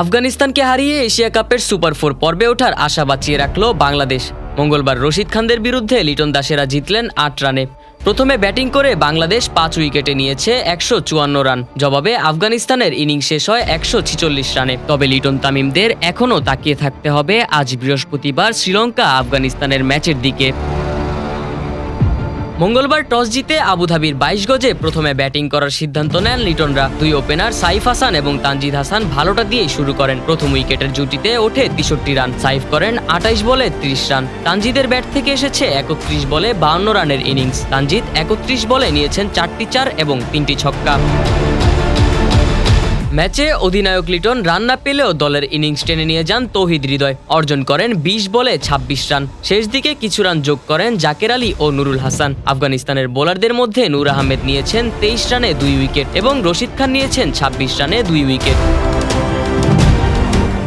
আফগানিস্তানকে হারিয়ে এশিয়া কাপের সুপার ফোর পর্বে ওঠার আশা বাঁচিয়ে রাখল বাংলাদেশ। মঙ্গলবার রশিদ খানদের বিরুদ্ধে লিটন দাসেরা জিতলেন আট রানে। প্রথমে ব্যাটিং করে বাংলাদেশ পাঁচ উইকেটে নিয়েছে একশো চুয়ান্ন রান। জবাবে আফগানিস্তানের ইনিংস শেষ হয় একশো ছিচল্লিশ রানে। তবে লিটন তামিমদের এখনও তাকিয়ে থাকতে হবে আজ বৃহস্পতিবার শ্রীলঙ্কা আফগানিস্তানের ম্যাচের দিকে। মঙ্গলবার টস জিতে আবুধাবির বাইশ গজে প্রথমে ব্যাটিং করার সিদ্ধান্ত নেন লিটনরা। দুই ওপেনার সাইফ হাসান এবং তানজিদ হাসান ভালোটা দিয়েই শুরু করেন প্রথম উইকেটের জুটিতে ওঠে তেষট্টি রান। সাইফ করেন আটাইশ বলে ত্রিশ রান। তানজিদের ব্যাট থেকে এসেছে একত্রিশ বলে বাউন্ন রানের ইনিংস। তানজিদ একত্রিশ বলে নিয়েছেন চারটি চার এবং তিনটি ছক্কা। ম্যাচে অধিনায়ক লিটন রান না পেলেও দলের ইনিংস টেনে নিয়ে যান তৌহিদ হৃদয়। অর্জন করেন বিশ বলে ২৬ রান। শেষ দিকে কিছু রান যোগ করেন জাকের আলী ও নুরুল হাসান। আফগানিস্তানের বোলারদের মধ্যে নূর আহমেদ নিয়েছেন তেইশ রানে দুই উইকেট এবং রশিদ খান নিয়েছেন ২৬ রানে দুই উইকেট।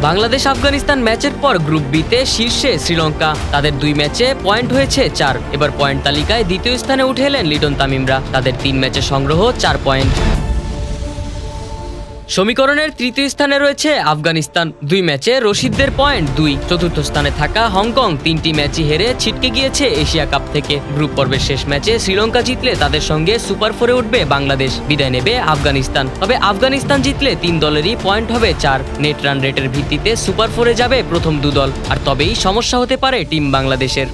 বাংলাদেশ আফগানিস্তান ম্যাচের পর গ্রুপ বিতে শীর্ষে শ্রীলঙ্কা। তাদের দুই ম্যাচে পয়েন্ট হয়েছে চার। এবার পয়েন্ট তালিকায় দ্বিতীয় স্থানে উঠে এলেন লিটন তামিমরা। তাদের তিন ম্যাচে সংগ্রহ চার পয়েন্ট। সমীকরণের তৃতীয় স্থানে রয়েছে আফগানিস্তান। দুই ম্যাচে রশিদদের পয়েন্ট দুই। চতুর্থ স্থানে থাকা হংকং তিনটি ম্যাচই হেরে ছিটকে গিয়েছে এশিয়া কাপ থেকে। গ্রুপ পর্বের শেষ ম্যাচে শ্রীলঙ্কা জিতলে তাদের সঙ্গে সুপার ফোরে উঠবে বাংলাদেশ। বিদায় নেবে আফগানিস্তান। তবে আফগানিস্তান জিতলে তিন দলেরই পয়েন্ট হবে চার। নেট রান রেটের ভিত্তিতে সুপার ফোরে যাবে প্রথম দু দল আর তবেই সমস্যা হতে পারে টিম বাংলাদেশের।